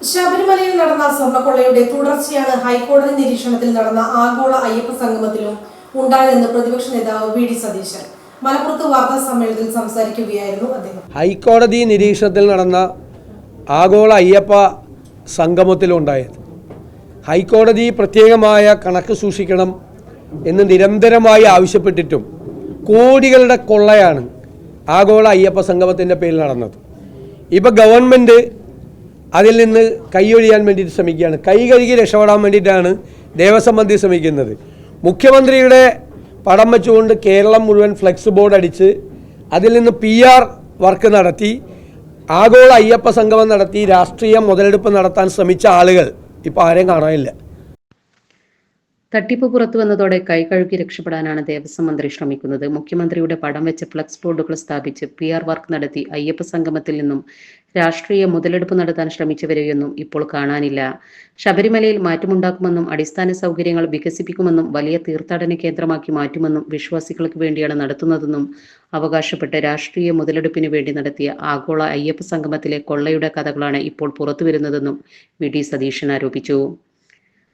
ശബരിമലയിൽ നടന്ന സ്വർണക്കൊള്ളയുടെ തുടർച്ചയാണ് ഹൈക്കോടതി നിരീക്ഷണത്തിൽ നടന്ന ആഗോള അയ്യപ്പ സംഗമത്തിലും ഉണ്ടായതെന്ന് പ്രതിപക്ഷ നേതാവ് വി ഡി സതീശൻ. മലപ്പുറത്ത് വാർത്താ സമ്മേളനത്തിൽ സംസാരിക്കുകയായിരുന്നു അദ്ദേഹം. ഹൈക്കോടതി നിരീക്ഷണത്തിൽ നടന്ന ആഗോള അയ്യപ്പ സംഗമത്തിലുണ്ടായത് ഹൈക്കോടതി പ്രത്യേകമായ കണക്ക് സൂക്ഷിക്കണം എന്ന് നിരന്തരമായി ആവശ്യപ്പെട്ടിട്ടും കോടികളുടെ കൊള്ളയാണ് ആഗോള അയ്യപ്പ സംഗമത്തിന്റെ പേരിൽ നടന്നത്. ഇപ്പോൾ ഗവൺമെന്റ് അതിൽ നിന്ന് കൈയൊഴിയാൻ വേണ്ടിയിട്ട് ശ്രമിക്കുകയാണ്. കൈ കഴുകി രക്ഷപ്പെടാൻ വേണ്ടിയിട്ടാണ് ദേവസ്വം മന്ത്രി ശ്രമിക്കുന്നത്. മുഖ്യമന്ത്രിയുടെ പടം വെച്ചുകൊണ്ട് കേരളം മുഴുവൻ ഫ്ലെക്സ് ബോർഡ് അടിച്ച് അതിൽ നിന്ന് പി ആർ വർക്ക് നടത്തി ആഗോള അയ്യപ്പ സംഗമം നടത്തി രാഷ്ട്രീയ മുതലെടുപ്പ് നടത്താൻ ശ്രമിച്ച ആളുകൾ ഇപ്പോൾ ആരെയും കാണാനില്ല. തട്ടിപ്പ് പുറത്തു വന്നതോടെ കൈകഴുകി രക്ഷപ്പെടാനാണ് ദേവസ്വം മന്ത്രി ശ്രമിക്കുന്നത്. മുഖ്യമന്ത്രിയുടെ പടം വെച്ച് ഫ്ലക്സ് ബോർഡുകൾ സ്ഥാപിച്ച് പി ആർ വർക്ക് നടത്തി അയ്യപ്പ സംഗമത്തിൽ നിന്നും രാഷ്ട്രീയ മുതലെടുപ്പ് നടത്താൻ ശ്രമിച്ചവരെയൊന്നും ഇപ്പോൾ കാണാനില്ല. ശബരിമലയിൽ മാറ്റമുണ്ടാക്കുമെന്നും അടിസ്ഥാന സൗകര്യങ്ങൾ വികസിപ്പിക്കുമെന്നും വലിയ തീർത്ഥാടന കേന്ദ്രമാക്കി മാറ്റുമെന്നും വിശ്വാസികൾക്ക് വേണ്ടിയാണ് നടത്തുന്നതെന്നും അവകാശപ്പെട്ട് രാഷ്ട്രീയ മുതലെടുപ്പിന് വേണ്ടി നടത്തിയ ആഗോള അയ്യപ്പ സംഗമത്തിലെ കൊള്ളയുടെ കഥകളാണ് ഇപ്പോൾ പുറത്തുവരുന്നതെന്നും വി ഡി സതീശൻ ആരോപിച്ചു.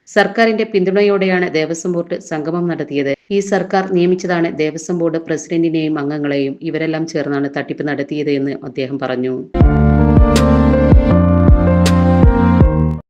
സർക്കാരിന്റെ പിന്തുണയോടെയാണ് ദേവസ്വം ബോർഡ് സംഗമം നടത്തിയത്. ഈ സർക്കാർ നിയമിച്ചതാണ് ദേവസ്വം ബോർഡ് പ്രസിഡന്റിനെയും അംഗങ്ങളെയും ഇവരെല്ലാം ചേർന്നാണ് തട്ടിപ്പ് നടത്തിയത് എന്ന് അദ്ദേഹം പറഞ്ഞു.